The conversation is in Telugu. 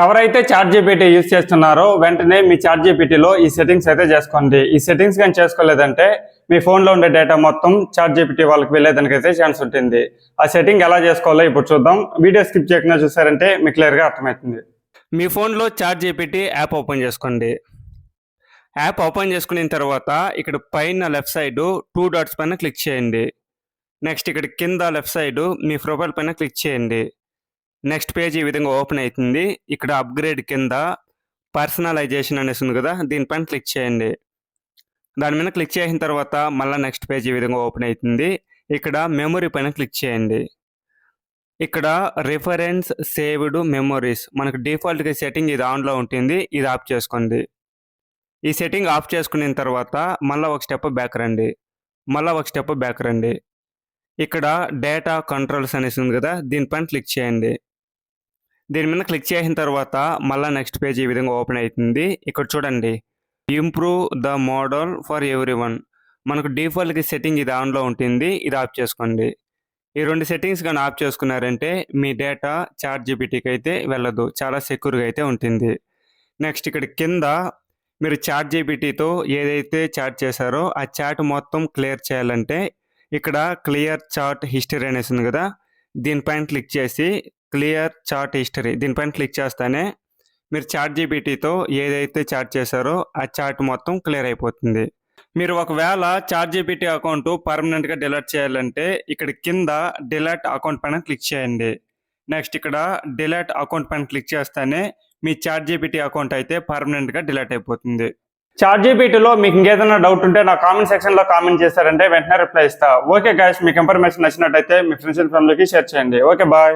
ఎవరైతే చాట్ జీపీటీ యూజ్ చేస్తున్నారో వెంటనే మీ చాట్ జీపీటీలో ఈ సెట్టింగ్స్ అయితే చేసుకోండి. ఈ సెట్టింగ్స్ కానీ చేసుకోలేదంటే మీ ఫోన్లో ఉండే డేటా మొత్తం చాట్ జీపీటీ వాళ్ళకి వెళ్ళేదానికి అయితే ఛాన్స్ ఉంటుంది. ఆ సెట్టింగ్ ఎలా చేసుకోవాలో ఇప్పుడు చూద్దాం. వీడియో స్కిప్ చేయకుండా చూసారంటే మీకు క్లియర్గా అర్థమవుతుంది. మీ ఫోన్లో చాట్ జీపీటీ యాప్ ఓపెన్ చేసుకోండి. యాప్ ఓపెన్ చేసుకున్న తర్వాత ఇక్కడ పైన లెఫ్ట్ సైడ్ టూ డాట్స్ పైన క్లిక్ చేయండి. నెక్స్ట్ ఇక్కడ కింద లెఫ్ట్ సైడ్ మీ ప్రొఫైల్ పైన క్లిక్ చేయండి. నెక్స్ట్ పేజ్ ఈ విధంగా ఓపెన్ అవుతుంది. ఇక్కడ అప్గ్రేడ్ కింద పర్సనలైజేషన్ అనేసి ఉంది కదా దీనిపైన క్లిక్ చేయండి. దాని మీద క్లిక్ చేసిన తర్వాత మళ్ళీ నెక్స్ట్ పేజ్ ఈ విధంగా ఓపెన్ అవుతుంది. ఇక్కడ మెమొరీ పైన క్లిక్ చేయండి. ఇక్కడ రిఫరెన్స్ సేవ్డ్ మెమొరీస్ మనకు డిఫాల్ట్గా సెట్టింగ్ ఇది ఆన్లో ఉంటుంది ఇది ఆఫ్ చేసుకోండి. ఈ సెట్టింగ్ ఆఫ్ చేసుకున్న తర్వాత మళ్ళీ ఒక స్టెప్ బ్యాక్ రండి. మళ్ళీ ఒక స్టెప్ బ్యాక్ రండి. ఇక్కడ డేటా కంట్రోల్స్ అనేసి ఉంది కదా దీనిపైన క్లిక్ చేయండి. దీని మీద క్లిక్ చేసిన తర్వాత మళ్ళీ నెక్స్ట్ పేజ్ ఈ విధంగా ఓపెన్ అవుతుంది ఇక్కడ చూడండి. Improve the model for everyone మనకు డిఫాల్ట్కి సెట్టింగ్ ఇది ఆన్లో ఉంటుంది. ఇది ఆఫ్ చేసుకోండి. ఈ రెండు సెట్టింగ్స్ కానీ ఆఫ్ చేసుకున్నారంటే మీ డేటా చార్ట్ జీపీటీకి అయితే వెళ్ళదు. చాలా సెక్యూర్గా అయితే ఉంటుంది. నెక్స్ట్ ఇక్కడ కింద మీరు చాట్ జీపీటీతో ఏదైతే చాట్ చేశారో ఆ చాట్ మొత్తం క్లియర్ చేయాలంటే ఇక్కడ క్లియర్ చార్ట్ హిస్టరీ అనేసి ఉంది కదా. దీనిపైన క్లిక్ చేసి క్లియర్ చార్ట్ హిస్టరీ. దీనిపైన క్లిక్ చేస్తానే మీరు చాట్ జీబీటీతో ఏదైతే చాట్ చేశారో ఆ చాట్ మొత్తం క్లియర్ అయిపోతుంది. మీరు ఒకవేళ చాట్ జీబీటీ అకౌంట్ పర్మనెంట్గా డిలీట్ చేయాలంటే ఇక్కడ కింద డిలీట్ అకౌంట్ పైన క్లిక్ చేయండి. నెక్స్ట్ ఇక్కడ డిలీట్ అకౌంట్ పైన క్లిక్ చేస్తానే మీ చాట్ జీబీటీ అకౌంట్ అయితే పర్మనెంట్గా డిలీట్ అయిపోతుంది. చాట్ జీబీటీలో మీకు ఇంకేదైనా డౌట్ ఉంటే నా కామెంట్ సెక్షన్లో కామెంట్ చేశారంటే వెంటనే రిప్లై ఇస్తా. ఓకే గాయస్ మీకు ఇన్ఫర్మేషన్ నచ్చినట్టయితే మీ ఫ్రెండ్స్ అండ్ ఫ్యామిలీకి షేర్ చేయండి. Okay bye.